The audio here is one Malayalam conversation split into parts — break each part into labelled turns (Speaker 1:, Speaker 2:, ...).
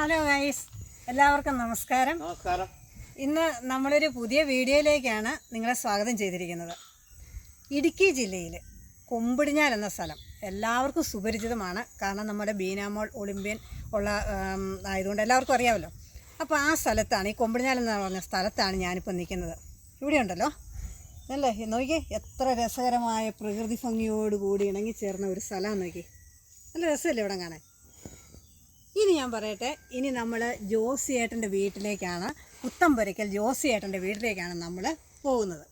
Speaker 1: ഹലോ ഗൈസ് എല്ലാവർക്കും നമസ്കാരം.
Speaker 2: നമസ്കാരം.
Speaker 1: ഇന്ന് നമ്മളൊരു പുതിയ വീഡിയോയിലേക്കാണ് നിങ്ങളെ സ്വാഗതം ചെയ്തിരിക്കുന്നത്. ഇടുക്കി ജില്ലയിൽ കൊമ്പിടിഞ്ഞാൽ എന്ന സ്ഥലം എല്ലാവർക്കും സുപരിചിതമാണ്. കാരണം നമ്മുടെ ബീനാമോൾ ഒളിമ്പ്യൻ ഉള്ള ആയതുകൊണ്ട് എല്ലാവർക്കും അറിയാമല്ലോ. അപ്പോൾ ആ സ്ഥലത്താണ് ഈ കൊമ്പിടിഞ്ഞാൽ എന്ന് പറഞ്ഞ സ്ഥലത്താണ് ഞാനിപ്പോൾ നിൽക്കുന്നത്. ഇവിടെ ഉണ്ടല്ലോ. അല്ലേ നോക്കി എത്ര രസകരമായ പ്രകൃതി ഭംഗിയോട് കൂടി ഇണങ്ങി ചേർന്ന ഒരു സ്ഥലമാണ് നോക്കി നല്ല രസമല്ലേ ഇവിടെ കാണാൻ? ഇനി ഞാൻ പറയട്ടെ ഇനി നമ്മൾ ജോസിയേട്ടന്റെ വീട്ടിലേക്കാണ് പുത്തമ്പുരയ്ക്കൽ ജോസിയേട്ടന്റെ വീട്ടിലേക്കാണ് നമ്മൾ പോകുന്നത്.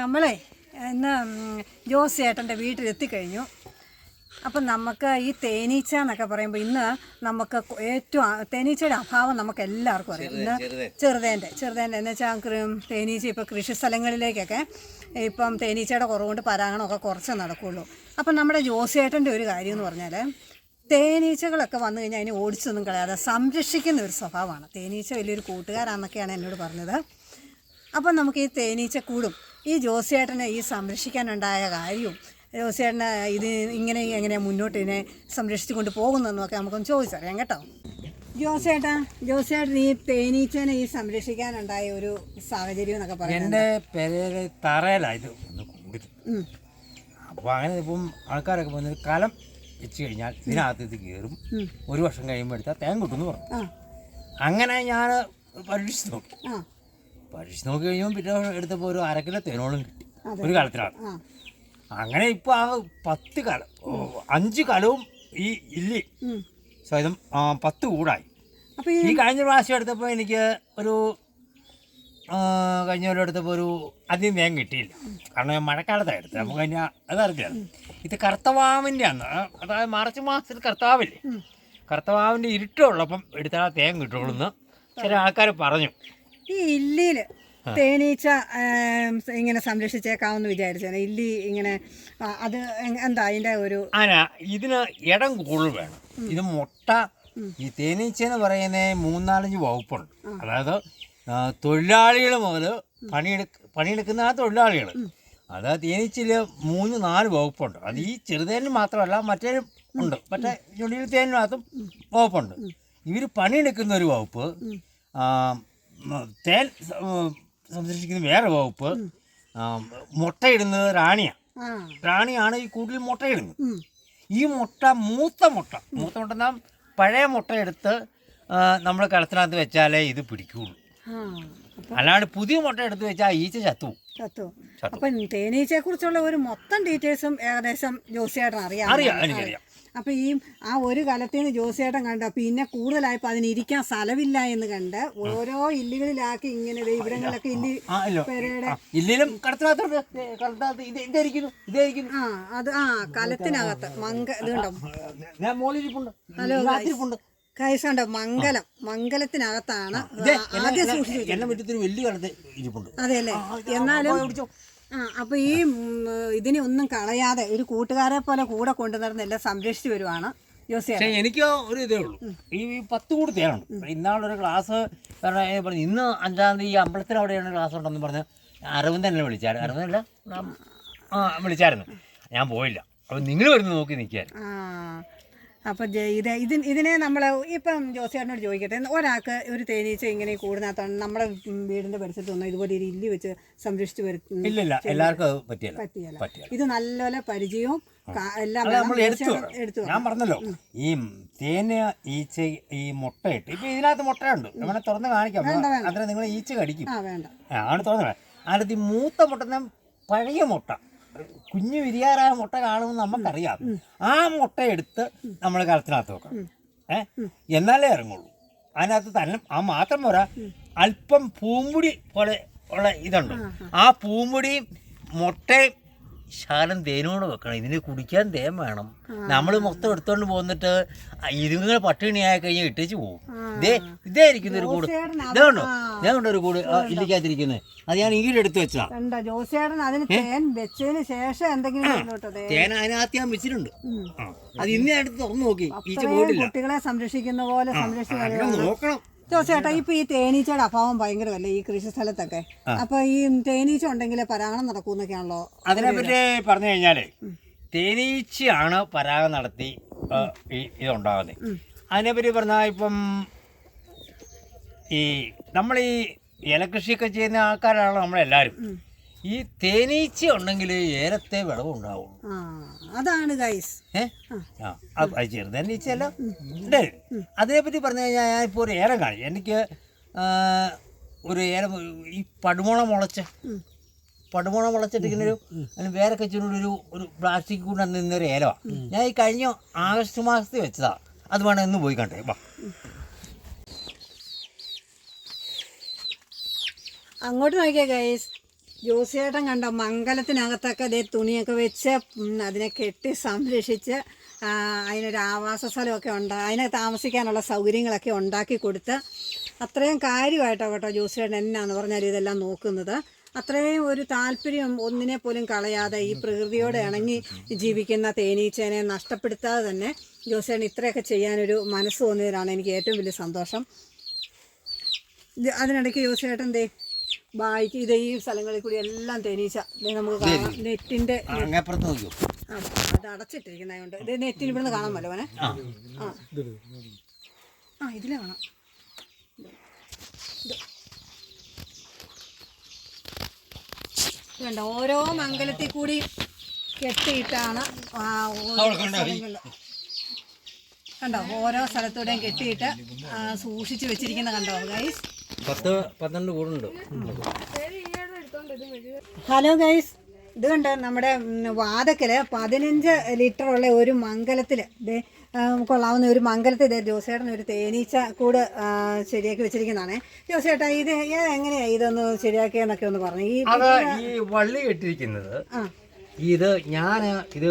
Speaker 1: നമ്മളെ ഇന്ന് ജോസിയേട്ടന്റെ വീട്ടിലെത്തിക്കഴിഞ്ഞു. അപ്പം നമുക്ക് ഈ തേനീച്ച എന്നൊക്കെ പറയുമ്പോൾ ഇന്ന് നമുക്ക് ഏറ്റവും തേനീച്ചയുടെ അഭാവം നമുക്ക് എല്ലാവർക്കും അറിയാം. ഇന്ന് ചെറുതേന്റെ ചെറുതേന്റെ. എന്ന് വെച്ചാൽ തേനീച്ച ഇപ്പോൾ കൃഷി സ്ഥലങ്ങളിലേക്കൊക്കെ ഇപ്പം തേനീച്ചയുടെ കുറവുകൊണ്ട് പരാഗണമൊക്കെ കുറച്ച് നടക്കുകയുള്ളൂ അപ്പം നമ്മുടെ ജോസിയേട്ടന്റെ ഒരു കാര്യം എന്ന് പറഞ്ഞാൽ തേനീച്ചകളൊക്കെ വന്നു കഴിഞ്ഞാൽ അതിനെ ഓടിച്ചൊന്നും കളയാതെ സംരക്ഷിക്കുന്ന ഒരു സ്വഭാവമാണ്. തേനീച്ച വലിയൊരു കൂട്ടുകാരാന്നൊക്കെയാണ് എന്നോട് പറഞ്ഞത്. അപ്പം നമുക്ക് ഈ തേനീച്ച കൂടും. ഈ ജോസിയേട്ടനെ ഈ സംരക്ഷിക്കാനുണ്ടായ കാര്യവും ജോസിയേട്ടന് ഇത് ഇങ്ങനെ എങ്ങനെയാണ് മുന്നോട്ട് ഇതിനെ സംരക്ഷിച്ചു കൊണ്ട് പോകുന്നതെന്നൊക്കെ നമുക്കൊന്ന് ചോദിച്ചറിയാം കേട്ടോ. ജോസേട്ടാ ജോസേട്ടൻ ഈ തേനീച്ചനെ ഈ സംരക്ഷിക്കാനുണ്ടായ ഒരു സാഹചര്യം എന്നൊക്കെ പറയുന്നത്
Speaker 2: എന്റെ പേര് തറയിലായത് ഒന്ന് കൂടി. അപ്പോൾ അങ്ങനെ ഇപ്പം ആൾക്കാരൊക്കെ വന്ന് കലം വെച്ച് കഴിഞ്ഞാൽ ഇതിനകത്ത് ഇത് കയറും. ഒരു വർഷം കഴിയുമ്പോൾ എടുത്താൽ തേൻ കിട്ടും എന്ന്
Speaker 1: പറഞ്ഞു
Speaker 2: അങ്ങനെ ഞാൻ പരീക്ഷിച്ച് നോക്കി. പരീക്ഷിച്ച് നോക്കി കഴിയുമ്പോൾ പിന്നെ എടുത്തപ്പോൾ ഒരു അരക്കിലോ തേനോളം കിട്ടി. ഒരു കാലത്തിലാണ്. അങ്ങനെ ഇപ്പോൾ ആ പത്ത് കല അഞ്ച് കലവും ഈ ഇല്ലി. സ്വയം പത്ത് കൂടായി.
Speaker 1: ഈ
Speaker 2: കഴിഞ്ഞ പ്രാവശ്യം എടുത്തപ്പോൾ എനിക്ക് ഒരു കഴിഞ്ഞ കൊല്ലം എടുത്തപ്പോൾ ഒരു അധികം വേഗം കിട്ടിയില്ല. കാരണം ഞാൻ മഴക്കാലത്താണ് എടുത്തത്. നമുക്ക് അതിന് അതറിയില്ല. ഇത് കർത്തവാവിന്റെ അന്ന് അതായത് മാർച്ച് മാസത്തിൽ കർത്താവില്ലേ? കർത്തവാവിന്റെ ഇരുട്ടുള്ളപ്പം എടുത്താൽ തേങ്ങ കിട്ടുള്ളൂ എന്ന് ചില ആൾക്കാർ പറഞ്ഞു.
Speaker 1: ഈ ഇല്ലിയിൽ തേനീച്ച ഇങ്ങനെ സംരക്ഷിച്ചേക്കാമെന്ന് വിചാരിച്ചാണ് ഇല്ലി ഇങ്ങനെ അത് എന്താ അതിന്റെ ഒരു
Speaker 2: ഇതിന് ഇടം കൂടുതൽ വേണം. ഇത് മുട്ട ഈ തേനീച്ച എന്ന് പറയുന്ന മൂന്നാലഞ്ച് വകുപ്പുണ്ട്. അതായത് തൊഴിലാളികൾ മുതൽ പണിയെടുക്ക പണിയെടുക്കുന്ന ആ തൊഴിലാളികൾ. അത് തേനീച്ചയിൽ മൂന്ന് നാല് വകുപ്പുണ്ട്. അത് ഈ ചെറുതേനും മാത്രമല്ല മറ്റേ ഉണ്ട്. മറ്റേ ചുള്ളിയിൽ തേനിനകത്തും വകുപ്പുണ്ട്. ഇവർ പണിയെടുക്കുന്ന ഒരു വകുപ്പ് തേൻ സംരക്ഷിക്കുന്ന വേറെ വകുപ്പ്. മുട്ടയിടുന്നത് റാണിയാണ് റാണിയാണ് ഈ കൂട്ടിൽ മുട്ടയിടുന്നത്. ഈ മുട്ട മൂത്ത മുട്ട മൂത്ത മുട്ട നാം പഴയ മുട്ട എടുത്ത് നമ്മൾ കളത്തിനകത്ത് വെച്ചാലേ ഇത്
Speaker 1: പിടിക്കുള്ളൂ.
Speaker 2: അല്ലാണ്ട് പുതിയ മുട്ട എടുത്ത് വെച്ചാൽ ഈച്ച ചത്തു
Speaker 1: ചത്തു
Speaker 2: ചത്തു.
Speaker 1: അപ്പം തേനീച്ചയെ കുറിച്ചുള്ള ഒരു മൊത്തം ഡീറ്റെയിൽസും ഏകദേശം ജോസിയായിട്ട് അറിയാം
Speaker 2: അറിയാം എനിക്കറിയാം.
Speaker 1: അപ്പം ഈ ആ ഒരു കലത്തിന് ജോസിയേട്ടൻ കണ്ട. പിന്നെ കൂടുതലായപ്പോൾ അതിന് ഇരിക്കാൻ സ്ഥലമില്ല എന്ന് കണ്ട് ഓരോ ഇല്ലുകളിലാക്കി ഇങ്ങനെ ഇവിടങ്ങളിലൊക്കെ ഇല്ലി പെരയുടെ
Speaker 2: ആ, ഇല്ലേലും
Speaker 1: അത് ആ കലത്തിനകത്ത് മങ്ക ഇത് കണ്ടോ?
Speaker 2: ഞാൻ മോളിരിപ്പുണ്ട് ഇതിനകത്തിരിപ്പുണ്ട്
Speaker 1: കൈസ് കണ്ടോ? മംഗലം മംഗലത്തിനകത്താണ്
Speaker 2: അതെ
Speaker 1: ആദ്യം സൂക്ഷിച്ചു അതെല്ലേ എന്നാലും. ആ അപ്പൊ ഈ ഇതിനെ ഒന്നും കളയാതെ ഒരു കൂട്ടുകാരെ പോലെ കൂടെ കൊണ്ടുനടന്ന് എല്ലാം സംരക്ഷിച്ചു വരുവാണ്
Speaker 2: പക്ഷേ എനിക്ക് ഒരു ഇതേ ഉള്ളൂ. ഈ പത്ത് കൂടി തേനുണ്ട് ഇന്നാളൊരു ക്ലാസ് പറഞ്ഞു ഇന്ന് അഞ്ചാം തീയതി ഈ അമ്പലത്തിൽ അവിടെയാണ് ക്ലാസ് ഉണ്ടെന്ന് പറഞ്ഞ് അരവിന്ദൻ എന്നെ വിളിച്ചായിരുന്നു. അരവിന്ദല്ല ആ വിളിച്ചായിരുന്നു. ഞാൻ പോയില്ല. അപ്പോൾ നിങ്ങൾ വരുന്ന നോക്കി നിൽക്കായിരുന്നു
Speaker 1: ആ അപ്പൊ ഇത് ഇത് ഇതിനെ നമ്മൾ ഇപ്പം ജോസിയേട്ടനോട് ചോദിക്കട്ടെ ഒരാൾക്ക് ഒരു തേനീച്ച ഇങ്ങനെ കൂടുന്നതാണ് നമ്മുടെ വീടിന്റെ വീടിന്റെ പരിസരത്തൊന്നും ഇതുപോലെ ഒരു ഇല്ലി വെച്ച് സംരക്ഷിച്ചു വരുത്തുന്നു
Speaker 2: എല്ലാവർക്കും പറ്റിയല്ല.
Speaker 1: ഇത് നല്ലപോലെ പരിചയവും എല്ലാം
Speaker 2: എടുത്തു ഞാൻ പറഞ്ഞല്ലോ ഈ തേന ഈച്ച ഈ മുട്ടയിട്ട് ഇപ്പൊ ഇതിനകത്ത് മുട്ടയുണ്ട്. നമ്മളെ തുറന്ന് കാണിക്കാം. അന്നേരം നിങ്ങൾ ഈച്ച കടിക്കും. ആണ് തുറന്നു അതിനകത്ത് ഈ മൂത്ത മുട്ട പഴയ മുട്ട. കുഞ്ഞു വിരിയാറായ മുട്ട കാണുമെന്ന് നമുക്കറിയാം. ആ മുട്ട എടുത്ത് നമ്മൾ കലത്തിനകത്ത് വെക്കണം. ഏ? എന്നാലേ ഇറങ്ങുള്ളൂ. അതിനകത്ത് തന്നെ ആ മാത്രം പോരാ. അല്പം പൂമ്പുടി പോലെ ഉള്ള ഇതുണ്ട്. ആ പൂമ്പുടിയും മുട്ടയും ശാലം തേനോട് വെക്കണം. ഇതിന് കുടിക്കാൻ തേൻ വേണം. നമ്മൾ മൊത്തം എടുത്തോണ്ട് പോന്നിട്ട് ഇതുങ്ങൾ പട്ടിണിയായി കഴിഞ്ഞാൽ ഇട്ടിച്ച് പോകും ഇതേ ഇതേ ഇരിക്കുന്ന ഒരു കൂട്
Speaker 1: ഇതാണോ
Speaker 2: ഞാൻ കണ്ടോ ഒരു കൂട്? ഇല്ലിക്കാതിരിക്കുന്നത് അത് ഞാൻ ഈട് എടുത്ത്
Speaker 1: വെച്ചാ തേൻ വെച്ചതിന് ശേഷം എന്തെങ്കിലും ചെയ്തോട്ടെ
Speaker 2: തേൻ? അതിനകത്ത് ഞാൻ വെച്ചിട്ടുണ്ട്. അത് ഇന്ന് എടുത്ത് തുറന്നു നോക്കി. ഈച്ച പോയിട്ടില്ല.
Speaker 1: കുട്ടികളെ സംരക്ഷിക്കുന്ന പോലെ
Speaker 2: സംരക്ഷിക്കണം നോക്കണം.
Speaker 1: ജോസേട്ടാ ഇപ്പൊ ഈ തേനീച്ചയുടെ അഭാവം ഭയങ്കരമല്ലേ ഈ കൃഷി സ്ഥലത്തൊക്കെ അപ്പൊ ഈ തേനീച്ച ഉണ്ടെങ്കിൽ പരാഗണം നടക്കൂന്നൊക്കെയാണല്ലോ
Speaker 2: അതിനെപ്പറ്റി പറഞ്ഞു കഴിഞ്ഞാൽ തേനീച്ചയാണ് പരാഗം നടത്തി ഇതുണ്ടാകുന്നത്. അതിനെപ്പറ്റി പറഞ്ഞാൽ ഇപ്പം ഈ നമ്മൾ ഈ ഇലക്കൃഷിയൊക്കെ ചെയ്യുന്ന ആൾക്കാരാണല്ലോ നമ്മളെല്ലാവരും. ഈ തേനീച്ച ഉണ്ടെങ്കിൽ ഏലത്തെ വിളവുണ്ടാവുള്ളൂ.
Speaker 1: ആ അതാണ് ഗൈസ്
Speaker 2: ഏ? ആ. പറ്റി ഉണ്ട് അതിനെപ്പറ്റി പറഞ്ഞു കഴിഞ്ഞാൽ ഞാൻ ഇപ്പോൾ ഒരു ഏലം കാണിച്ചു എനിക്ക് ഒരു ഏലം ഈ പടുമുള മുളച്ച് പടുമുള മുളച്ചിട്ടിങ്ങനെ ഒരു അതിന് വേരൊക്കെ ചുരുണ്ട് ഒരു ഒരു പ്ലാസ്റ്റിക് കൂടെ നിന്നൊരു ഏലമാണ് ഞാൻ ഈ കഴിഞ്ഞ ആഗസ്റ്റ് മാസത്തിൽ വെച്ചതാണ് അത് വേണം ഇന്ന് പോയി കണ്ടേ. വാ.
Speaker 1: അങ്ങോട്ട് നോക്കിയാ ഗൈസ് ജോസിയേട്ടൻ കണ്ട മംഗലത്തിനകത്തൊക്കെ അതേ തുണിയൊക്കെ വെച്ച് അതിനെ കെട്ടി സംരക്ഷിച്ച് അതിനൊരു ആവാസ സ്ഥലമൊക്കെ ഉണ്ട് അതിനെ താമസിക്കാനുള്ള സൗകര്യങ്ങളൊക്കെ ഉണ്ടാക്കി കൊടുത്ത് അത്രയും കാര്യമായിട്ടോ കേട്ടോ ജോസിയേട്ടൻ എന്നാന്ന് പറഞ്ഞാൽ ഇതെല്ലാം നോക്കുന്നത്. അത്രയും ഒരു താല്പര്യം ഒന്നിനെ പോലും കളയാതെ ഈ പ്രകൃതിയോട് ഇണങ്ങി ജീവിക്കുന്ന തേനീച്ചേനെ നഷ്ടപ്പെടുത്താതെ തന്നെ ജോസിയേട്ടൻ ഇത്രയൊക്കെ ചെയ്യാനൊരു മനസ്സ് തോന്നിയതിലാണ് എനിക്ക് ഏറ്റവും വലിയ സന്തോഷം. അതിനിടയ്ക്ക് ജോസിയേട്ടൻ ദേ ബായിക്ക് ഇത് ഈ സ്ഥലങ്ങളിൽ കൂടി എല്ലാം തേനീച്ച. നമുക്ക് കാണാം. നെറ്റിന്റെ അത് അടച്ചിട്ടിരിക്കുന്നതുകൊണ്ട് ഇത് നെറ്റിന് ഇവിടുന്ന് കാണാൻ പറ്റുമോ
Speaker 2: ആ.
Speaker 1: ആ. ഇതിലെ കാണാം. ഇത്. ഇത് കണ്ടോ ഓരോ മംഗലത്തിൽ കൂടി കെട്ടിയിട്ടാണ് കണ്ടോ? ഓരോ സ്ഥലത്തൂടെയും കെട്ടിയിട്ട് സൂക്ഷിച്ചു സൂക്ഷിച്ച് വെച്ചിരിക്കുന്ന കണ്ടോ? ഗൈസ്?
Speaker 2: പത്ത് പന്ത്രണ്ട് കൂടുണ്ട്.
Speaker 1: ഹലോ ഗൈസ് ഇത് കണ്ടോ നമ്മുടെ ഉം, വാതക്കൽ പതിനഞ്ച് ലിറ്റർ ഉള്ള ഒരു മംഗലത്തിൽ ഇത് കൊള്ളാവുന്ന ഒരു മംഗലത്തിൽ ഇത് ജോസേട്ടൻ ഒരു തേനീച്ച കൂട് ശരിയാക്കി വെച്ചിരിക്കുന്നതാണ്. ജോസേട്ടാ ഇത് എങ്ങനെയാ ഇതൊന്ന് ശരിയാക്കിയെന്നൊക്കെ ഒന്ന് പറഞ്ഞു. ഈ
Speaker 2: ഈ വള്ളി
Speaker 1: കെട്ടിരിക്കുന്നത്
Speaker 2: ഇത് ഞാൻ ഇത്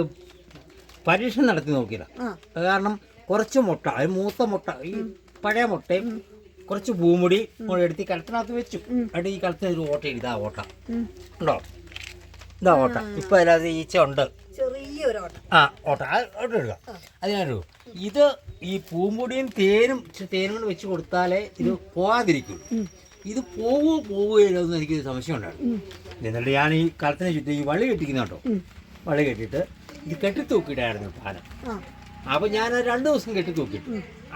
Speaker 2: പരീക്ഷണം നടത്തി അത് കാരണം കുറച്ച് മുട്ട മൂത്ത മുട്ട ഈ പഴയ മുട്ടയും കുറച്ച് പൂമുടി എടുത്ത് ഈ കലത്തിനകത്ത് വെച്ചു. എന്നിട്ട് ഈ കലത്തിന് ഒരു ഓട്ട ഇതാ ഓട്ട. ഉണ്ടോ ഇതാ ഓട്ട. ഇപ്പൊ അതിനകത്ത് ഈച്ച ഉണ്ട്. ആ ഓട്ട. ഓട്ട എടുക്കുക അതിനൊരു ഇത് ഈ പൂമ്പൊടിയും തേനും തേനും കൊണ്ട് വെച്ച് കൊടുത്താലേ ഇത് പോകാതിരിക്കും ഇത് പോവോ പോവുകയില്ലോ എന്ന് എനിക്കൊരു സംശയം ഉണ്ടായിരുന്നു. എന്നിട്ട് ഞാൻ ഈ കളത്തിനെ ചുറ്റും ഈ വള്ളി കെട്ടിക്കുന്ന കേട്ടോ. വള്ളി കെട്ടിയിട്ട് ഇത് കെട്ടി തൂക്കിയിട്ടായിരുന്നു പാലം. അപ്പൊ ഞാൻ രണ്ടു ദിവസം കെട്ടി തൂക്കി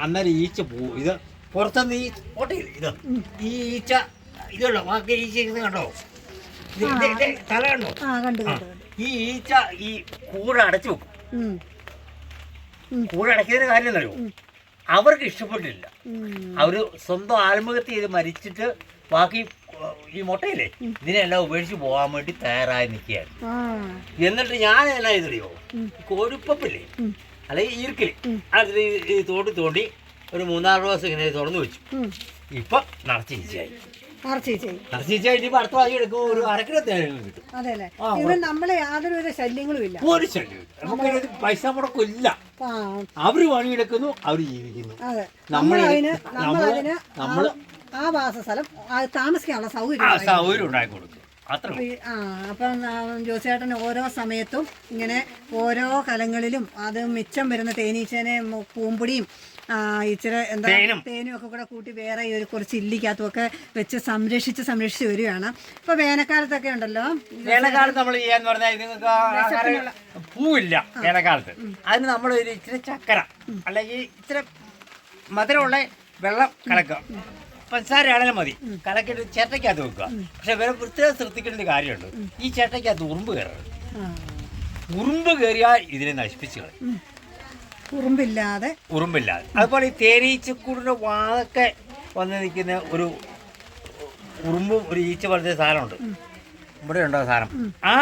Speaker 2: അന്നേരം ഈച്ച പോവും ഇത് പുറത്തുനിന്ന് ഈ ഓട്ടയില്ല ഇത് ഈ ഈച്ച ഇതുണ്ടോ? ബാക്കി ഈച്ച ഇരുന്ന് കണ്ടോ? ഇത് ഇത് ഇത് തല കണ്ടോ?
Speaker 1: ആ കണ്ടു
Speaker 2: ആ.
Speaker 1: കണ്ടു കണ്ടു.
Speaker 2: ഈ ഈച്ച ഈ കൂട് അടച്ചു വെക്കും.
Speaker 1: ഉം.
Speaker 2: കൂട് അടയ്ക്കുന്നതിന് കാര്യം എന്നറിയോ അവർക്ക് ഇഷ്ടപ്പെട്ടില്ല.
Speaker 1: ഉം.
Speaker 2: അവർ സ്വന്തം ആത്മഹത്യ ചെയ്ത് മരിച്ചിട്ട് ബാക്കി ഏർ, ഈ മുട്ടയില്ലേ? ഇതിനെല്ലാം ഉപേക്ഷിച്ച് പോകാൻ വേണ്ടി തയ്യാറായി നിൽക്കുകയാണ്.
Speaker 1: ആ.
Speaker 2: എന്നിട്ട് ഞാൻ എന്നാ ചെയ്തറിയോ? കൊഴുപ്പപ്പില്ലേ? അല്ലെങ്കിൽ ഈർക്കിൽ അതിൽ ഈ തോണ്ടി തോണ്ടി ഒരു മൂന്നാൽ ദിവസം ഇങ്ങനെ തുറന്നു വെച്ചു. ഇപ്പൊ അടുത്ത പ്രാവശ്യം എടുക്കുമ്പോൾ ഒരു അരക്കിലോ തേങ്ങ കിട്ടും.
Speaker 1: അതെ അല്ലേ? ഇത് നമ്മളെ യാതൊരു വിധ ശല്യങ്ങളും ഇല്ല.
Speaker 2: ഒരു ശല്യം നമുക്ക് പൈസ മുടക്കില്ല അവർ പണിയെടുക്കുന്നു അവർ ജീവിക്കുന്നു.
Speaker 1: നമ്മളതിന്
Speaker 2: നമ്മൾ
Speaker 1: ആ വാസസ്ഥലം താമസിക്കാനുള്ള സൗകര്യം
Speaker 2: സൗകര്യം ഉണ്ടാക്കി കൊടുക്കും.
Speaker 1: ആ അപ്പം ജോസിയേട്ടൻ ഓരോ സമയത്തും ഇങ്ങനെ ഓരോ കലങ്ങളിലും അത് മിച്ചം വരുന്ന തേനീച്ചേനെ പൂമ്പൊടിയും ഇച്ചിരി എന്താ
Speaker 2: തേനും.
Speaker 1: ഒക്കെ കൂടെ കൂട്ടി വേറെ ഈ ഒരു കുറച്ച് ഇല്ലിക്കകത്തും ഒക്കെ വെച്ച് സംരക്ഷിച്ച് സംരക്ഷിച്ച് വരികയാണ്. ഇപ്പൊ വേനൽക്കാലത്തൊക്കെ ഉണ്ടല്ലോ.
Speaker 2: വേനൽക്കാലത്ത് നമ്മൾ ചെയ്യാന്ന് പറഞ്ഞാൽ നിങ്ങൾക്ക് പൂവില്ല വേനൽക്കാലത്ത്. അതിന് നമ്മൾ ഒരു ഇച്ചിരി ചക്കര അല്ലെങ്കിൽ ഇച്ചിരി മധുരമുള്ള വെള്ളം കലക്കുക. പഞ്ചസാരയാണെങ്കിലും മതി. കലക്കിട്ട് ചേട്ടയ്ക്കകത്ത് വെക്കുക. പക്ഷെ വേറെ പ്രത്യേകം ശ്രദ്ധിക്കേണ്ട കാര്യമുണ്ട്. ഈ ചേട്ടയ്ക്കകത്ത് ഉറുമ്പ് കയറരുത്.
Speaker 1: ആ,
Speaker 2: ഉറുമ്പ് കയറിയാൽ ഇതിനെ നശിപ്പിച്ചു കളയും.
Speaker 1: ഉറുമ്പില്ലാതെ.
Speaker 2: ഉറുമ്പില്ലാതെ. അതുപോലെ ഈ തേനീച്ചക്കൂടിന്റെ വാതൊക്കെ വന്ന് നിൽക്കുന്ന ഒരു ഉറുമ്പും ഒരു ഈച്ച പോലത്തെ സാധനമുണ്ട്. ഇവിടെ ഉണ്ടോ സാധനം. ആ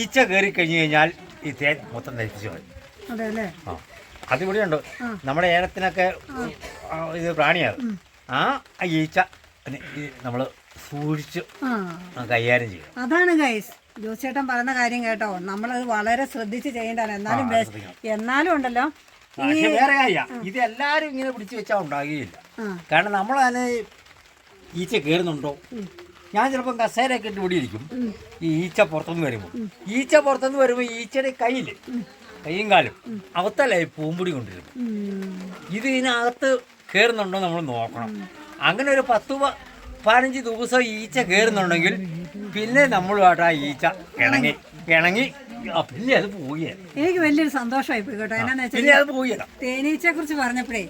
Speaker 2: ഈച്ച കയറി കഴിഞ്ഞു കഴിഞ്ഞാൽ ഈ തേൻ മൊത്തം നശിപ്പിച്ചു പോയി
Speaker 1: അതെ അല്ലേ?
Speaker 2: ആ. അതിവിടെ ഉണ്ട് നമ്മുടെ ഏലത്തിനൊക്കെ ഇത് പ്രാണിയാണ്. ആ ഈച്ച നമ്മൾ സൂക്ഷിച്ച് കൈകാര്യം ചെയ്യും
Speaker 1: അതാണ് ഗൈസ്. ജോസേട്ടൻ പറയുന്ന കാര്യം കേട്ടോ. നമ്മളത് വളരെ ശ്രദ്ധിച്ച് ചെയ്യേണ്ടതാണ്. എന്നാലും ബെസ്റ്റ് എന്നാലും ഉണ്ടല്ലോ.
Speaker 2: പക്ഷെ വേറെ കാര്യ. ഇത് എല്ലാരും ഇങ്ങനെ പിടിച്ചു വെച്ചാൽ ഉണ്ടാകുകയില്ല. കാരണം നമ്മൾ അതിന് ഈച്ച കേറുന്നുണ്ടോ ഞാൻ ചിലപ്പം കസേരയൊക്കെ ഇട്ട് ഇരിക്കും. ഈ ഈച്ച പുറത്തുനിന്ന് വരുമ്പോൾ ഈച്ച പുറത്തുനിന്ന് വരുമ്പോൾ ഈച്ചയുടെ കയ്യിൽ കൈയും കാലും അകത്തല്ല ഈ പൂമ്പൊടി കൊണ്ടിരുന്നു ഇത് ഇതിനകത്ത് കയറുന്നുണ്ടോ നമ്മൾ നോക്കണം. അങ്ങനെ ഒരു പത്ത് പതിനഞ്ച് ദിവസം ഈച്ച കയറുന്നുണ്ടെങ്കിൽ പിന്നെ നമ്മളുമായിട്ട് ആ ഈച്ച. ഇണങ്ങി ഇണങ്ങി. ആ, പിന്നെ അത് പോയി.
Speaker 1: എനിക്ക് വലിയൊരു സന്തോഷമായി പോയി കേട്ടോ. എന്നാന്ന് വെച്ചാൽ
Speaker 2: പിന്നെ അത്
Speaker 1: തേനീച്ചയെ കുറിച്ച് പറഞ്ഞപ്പോഴേ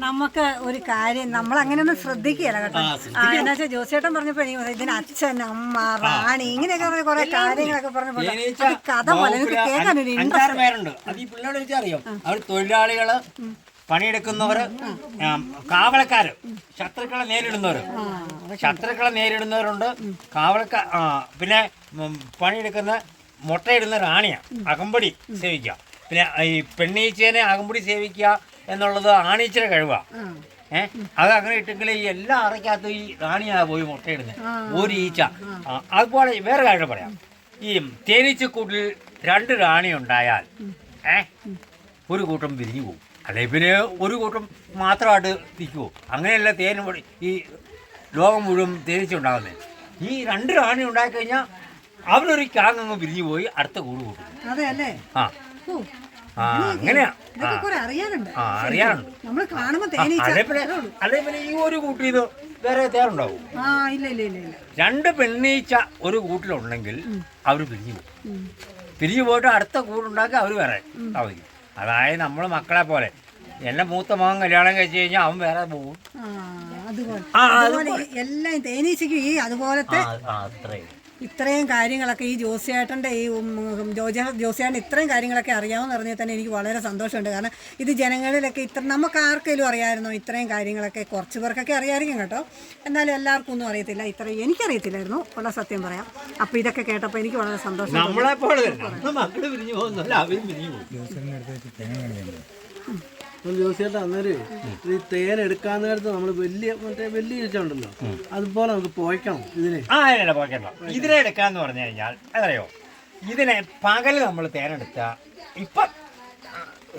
Speaker 1: നമുക്ക് ഒരു കാര്യം നമ്മൾ അങ്ങനെയൊന്നും ശ്രദ്ധിക്കുകയല്ല കേട്ടോ.
Speaker 2: ആ,
Speaker 1: ആ, എന്നാ വെച്ചാൽ ജോസേട്ടൻ പറഞ്ഞപ്പോ എനിക്ക് തോന്നി, ഇതിന് അച്ഛൻ അമ്മ റാണി ഇങ്ങനെയൊക്കെ പറഞ്ഞ കുറെ കാര്യങ്ങളൊക്കെ പറഞ്ഞപ്പോ
Speaker 2: തേനീച്ച
Speaker 1: അത് കഥ പോലെ. എനിക്ക് കേൾക്കാൻ ഒരു
Speaker 2: അഞ്ച് അഞ്ചാറ് പേരുണ്ട്. അത് ഈ പിള്ളേരെ വെച്ചാൽ അറിയാം. അവർ തൊഴിലാളികൾ പണിയെടുക്കുന്നവര് കാവളക്കാര് ശത്രുക്കളെ നേരിടുന്നവര്. ശത്രുക്കളെ നേരിടുന്നവരുണ്ട്. കാവളക്കാർ പിന്നെ പണിയെടുക്കുന്ന മുട്ടയിടുന്ന റാണിയ അകമ്പടി സേവിക്കുക. പിന്നെ ഈ പെണ്ണീച്ചേനെ അകമ്പടി സേവിക്കുക എന്നുള്ളത് ആണീച്ചയുടെ കഴിവാണ് ഏഹ് അത് അങ്ങനെ ഇട്ടെങ്കിൽ ഈ എല്ലാ അറയ്ക്കകത്തും ഈ റാണിയാ പോയി മുട്ടയിടുന്നത് ഒരു ഈച്ച. അതുപോലെ വേറെ കാര്യം പറയാം. ഈ തേനീച്ചക്കൂട്ടിൽ രണ്ട് റാണി ഉണ്ടായാൽ ഏ ഒരു കൂട്ടം പിരിഞ്ഞു പോകും. അല്ലെ പിന്നെ ഒരു കൂട്ടം മാത്രമായിട്ട് നിൽക്കുമോ അങ്ങനെയല്ല തേൻ ഈ ലോകം മുഴുവൻ തേനിച്ചുണ്ടാകുന്നത് ഈ രണ്ട് റാണി ഉണ്ടായിക്കഴിഞ്ഞാൽ അവരൊരു ക്യാങ്ങ് പിരിഞ്ഞു പോയി അടുത്ത കൂട് കൂട്ടും.
Speaker 1: അതെ അല്ലേ?
Speaker 2: ആ. ആ അങ്ങനെയാ. ആ. അറിയാറുണ്ട്
Speaker 1: നമ്മൾ കാണുമ്പോ
Speaker 2: ആ,
Speaker 1: തേനീച്ച
Speaker 2: അല്ലെ പിന്നെ ഈ ഒരു കൂട്ടിൽ വേറെ തേറുണ്ടാവും രണ്ട് പെണ്ണീച്ച ഒരു കൂട്ടിലുണ്ടെങ്കിൽ അവർ പിരിഞ്ഞു പോകും പിരിഞ്ഞു പോയിട്ട് അടുത്ത കൂടുണ്ടാക്കി അവർ വേറെ താമസിക്കും. അതായത് നമ്മൾ മക്കളെ പോലെ. എന്നെ മൂത്ത മകൻ കല്യാണം കഴിച്ചു കഴിഞ്ഞാൽ അവൻ വേറെ പോകും
Speaker 1: അതുപോലെ. എല്ലാം തേനീച്ചയ്ക്ക് ഈ അതുപോലത്തെ
Speaker 2: അത്രയും
Speaker 1: ഇത്രയും കാര്യങ്ങളൊക്കെ ഈ ജോസിയേട്ടന്റെ ഈ ജോജ ജോസിയേട്ടൻ ഇത്രയും കാര്യങ്ങളൊക്കെ അറിയാമെന്ന് പറഞ്ഞാൽ തന്നെ എനിക്ക് വളരെ സന്തോഷമുണ്ട്. കാരണം ഇത് ജനങ്ങളിലൊക്കെ ഇത്ര നമുക്ക് ആർക്കെങ്കിലും അറിയാമായിരുന്നോ ഇത്രയും കാര്യങ്ങളൊക്കെ? കുറച്ച് പേർക്കൊക്കെ അറിയാമായിരിക്കും കേട്ടോ. എന്നാലും എല്ലാവർക്കും ഒന്നും അറിയത്തില്ല. ഇത്രയും എനിക്കറിയത്തില്ലായിരുന്നു. ഉള്ള സത്യം പറയാം. അപ്പോൾ ഇതൊക്കെ കേട്ടപ്പോൾ എനിക്ക് വളരെ സന്തോഷം
Speaker 2: നമ്മളെ പോലെ തന്നെ. നമ്മുടെ മക്കൾ പിരിഞ്ഞു പോകുന്നില്ല അവരും പിരിഞ്ഞു പോകും
Speaker 3: ജോസിയേട്ടാ അന്നേരം ഈ തേൻ എടുക്കാൻ നേരത്ത് നമ്മൾ വലിയ മറ്റേ വലിയ ചോദിച്ചുണ്ടല്ലോ അതുപോലെ നമുക്ക് പോയിക്കണം ഇതിനെ.
Speaker 2: ആ അതിനെ പോയിക്കണം ഇതിനെ എടുക്കാന്ന് പറഞ്ഞു കഴിഞ്ഞാൽ അതറിയോ? ഇതിനെ പകൽ നമ്മൾ തേനെടുത്ത ഇപ്പം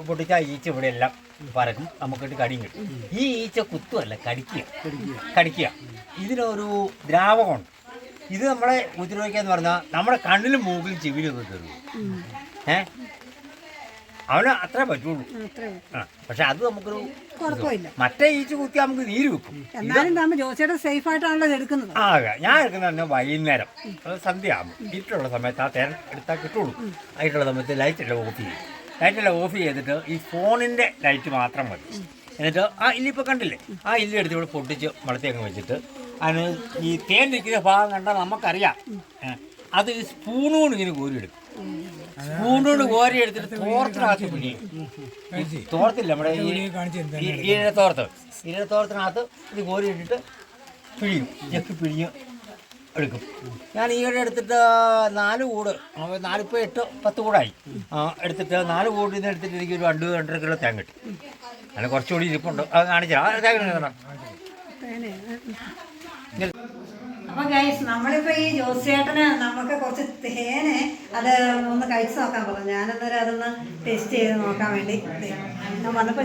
Speaker 2: പൊട്ടിച്ച ഈച്ച ഇവിടെ എല്ലാം പറക്കും നമുക്കിട്ട് കടിയും കിട്ടും. ഈ ഈച്ച കുത്തുമല്ല കടിക്കുക. കടിക്കുക. ഇതിനൊരു ദ്രാവകമുണ്ട്. ഇത് നമ്മളെ ഉപദ്രവിക്കാന്ന് പറഞ്ഞാൽ നമ്മുടെ കണ്ണിലും മൂക്കിലും ചെവിയിലും ഒക്കെ കയറും. ഏ? അവന് അത്ര പറ്റുള്ളൂ. ആ പക്ഷെ അത് നമുക്കൊരു
Speaker 1: കുഴപ്പമില്ല.
Speaker 2: മറ്റേ ഈച്ച കുത്തി നമുക്ക് നീര് വെക്കും.
Speaker 1: എന്നാലും നമ്മൾ ജോസിയേട്ടൻ സേഫ് ആയിട്ടാണല്ലോ ഇത് എടുക്കുന്നത്.
Speaker 2: ആ ഞാൻ എടുക്കുന്ന തന്നെ വൈകുന്നേരം. സന്ധ്യ ആകുമ്പോൾ ഇരുട്ടുള്ള സമയത്ത് ആ തേൻ എടുത്താൽ കിട്ടുള്ളൂ. ആയിട്ടുള്ള സമയത്ത് ലൈറ്റെല്ലാം ഓഫ് ചെയ്യും. ലൈറ്റെല്ലാം ഓഫ് ചെയ്തിട്ട് ഈ ഫോണിന്റെ ലൈറ്റ് മാത്രം മതി. എന്നിട്ട് ആ ഇല്ലിപ്പോൾ കണ്ടില്ലേ? ആ ഇല്ലി എടുത്ത് ഇവിടെ പൊട്ടിച്ച് വളർത്തി അങ്ങ് വെച്ചിട്ട് അതിന് ഈ തേൻ നിൽക്കുന്ന ഭാഗം കണ്ടാൽ നമുക്കറിയാം. അത് ഈ സ്പൂണുകൊണ്ട് ഇങ്ങനെ കോരി സ്പൂണുകൊണ്ട് കോരി എടുത്തിട്ട് തോർത്തിനകത്ത് പിടിയും ഈ തോർത്തില്ല നമ്മുടെ ഈ ഇഴത്തോർത്ത് ഇഴത്തോർത്തിനകത്ത് ഇത് കോരി ഇട്ടിട്ട് പിഴിയും. ചെക്ക് പിഴിഞ്ഞ് എടുക്കും. ഞാൻ ഈയിടെ എടുത്തിട്ട് നാല് കൂട് നാലിപ്പോൾ എട്ട് പത്ത് കൂടായി. ആ, എടുത്തിട്ട് നാല് കൂടിൽ നിന്ന് എടുത്തിട്ട് എനിക്ക് ഒരു രണ്ട് രണ്ടര കിലോ തേങ്ങ കിട്ടി. അങ്ങനെ കുറച്ചുകൂടി ഇരിപ്പുണ്ട്. അത് കാണിച്ചാൽ കിട്ടണം
Speaker 1: അപ്പൊ ഗൈസ് നമ്മളിപ്പോ ഈ ജോസിയേട്ടന് നമുക്ക് കുറച്ച് തേന് അത് ഒന്ന് കഴിച്ചു നോക്കാൻ പറഞ്ഞു. ഞാനന്നേരം അതൊന്ന് ടേസ്റ്റ് ചെയ്ത് നോക്കാൻ വേണ്ടി. ഞാൻ വന്നപ്പോ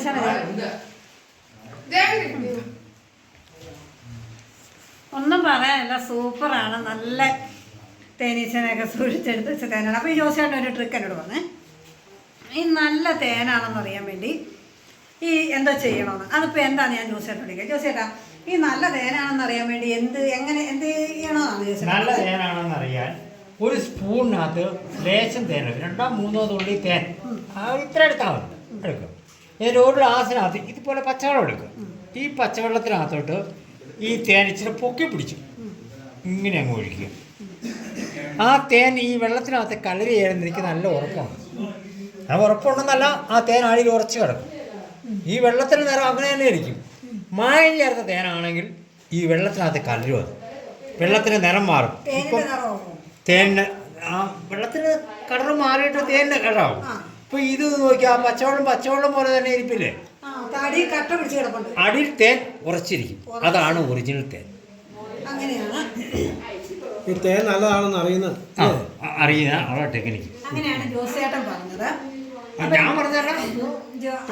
Speaker 1: ഒന്നും പറയാനില്ല സൂപ്പറാണ് നല്ല തേനീച്ചനെയൊക്കെ സൂക്ഷിച്ചെടുത്ത് വെച്ച തേനാണ്. അപ്പോൾ ഈ ജോസിയേട്ടൻ ഒരു ട്രിക്ക് എന്നോട് പറഞ്ഞേ. ഈ നല്ല തേനാണെന്ന് അറിയാൻ വേണ്ടി ഈ എന്താ ചെയ്യണമെന്ന്. അതിപ്പോൾ എന്താണ് ഞാൻ ജോസിയേട്ടൻ ജോസിയേട്ടാ ഈ നല്ല തേനാണെന്ന് അറിയാൻ വേണ്ടി എന്ത് എങ്ങനെ എന്ത് ചെയ്യണോ
Speaker 2: നല്ല തേനാണെന്ന് അറിയാൻ ഒരു സ്പൂണിനകത്ത് ലേശം തേൻ എടുക്കും. രണ്ടോ മൂന്നോ തുള്ളി തേൻ. ഇത്ര എടുത്താൽ മതി. എടുക്കും. ഇതിന്റെ ഒരു ഗ്ലാസിനകത്ത് ഇതുപോലെ പച്ചവെള്ളം എടുക്കും. ഈ പച്ചവെള്ളത്തിനകത്തോട്ട് ഈ തേൻ ഇച്ചിരി പൊക്കി പിടിച്ചു ഇങ്ങനെ അങ്ങ് ഒഴിക്കുക. ആ തേൻ ഈ വെള്ളത്തിനകത്ത് കലരി ചേരുന്ന എനിക്ക് നല്ല ഉറപ്പാണ്. ആ ഉറപ്പുണ്ടെന്നല്ല ആ തേൻ അടിയിൽ ഉറച്ചു കിടക്കും. ഈ വെള്ളത്തിന് നേരം അങ്ങനെ തന്നെ ഇരിക്കും. മായം ചേർത്ത തേനാണെങ്കിൽ ഈ വെള്ളത്തിനകത്ത് കലരും അത്. വെള്ളത്തിന് നിറം മാറും.
Speaker 1: തേനിന്റെ നിറമോ
Speaker 2: തേനിന് ആ വെള്ളത്തിന് കളർ മാറിയിട്ട് തേനിന്റെ കളറാവും. ഇപ്പൊ ഇത് നോക്കിയാൽ ആ പച്ചവെള്ളം പച്ചവെള്ളം പോലെ തന്നെ ഇരിപ്പില്ലേ? അടിയിൽ തേൻ ഉറച്ചിരിക്കും. അതാണ് ഒറിജിനൽ തേൻ.
Speaker 1: അങ്ങനെയാണ്.
Speaker 3: ഈ തേൻ നല്ലതാണെന്ന് അറിയുന്നത്
Speaker 2: അറിയുന്ന അവളെ ടെക്നിക്ക്
Speaker 1: അങ്ങനെയാണ് ജോസേട്ടൻ പറഞ്ഞത്.
Speaker 2: ഞാൻ പറഞ്ഞാൽ
Speaker 1: ജോ-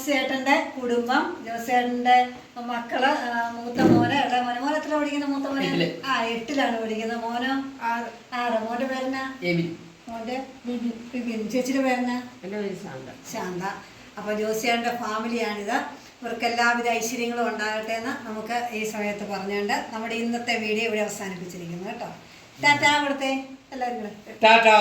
Speaker 1: ജോസിയേട്ടന്റെ കുടുംബം ജോസിയേട്ടന്റെ മക്കൾ മൂത്ത മോനെ ഇളയ മോനെ മോൻ എത്ര പഠിക്കുന്ന മൂത്ത മോനെ? ആ എട്ടിലാണ് പഠിക്കുന്നത്. മോനോ? ആറ്. ആറ്. മോന്റെ പേരെന്നാ? മോന്റെ ബിബിൻ. ചേച്ചിയുടെ പേരെന്നാ? ശാന്ത. അപ്പൊ ജോസിയേട്ടന്റെ ഫാമിലിയാണിത്. ഇവർക്ക് എല്ലാവിധ ഐശ്വര്യങ്ങളും ഉണ്ടാകട്ടെ എന്ന് നമുക്ക് ഈ സമയത്ത് പറഞ്ഞുകൊണ്ട് നമ്മുടെ ഇന്നത്തെ വീഡിയോ ഇവിടെ അവസാനിപ്പിച്ചിരിക്കുന്നു കേട്ടോ. ടാറ്റാ കൊടുത്തേ എല്ലാവരും കൂടെ.
Speaker 2: ടാറ്റാ.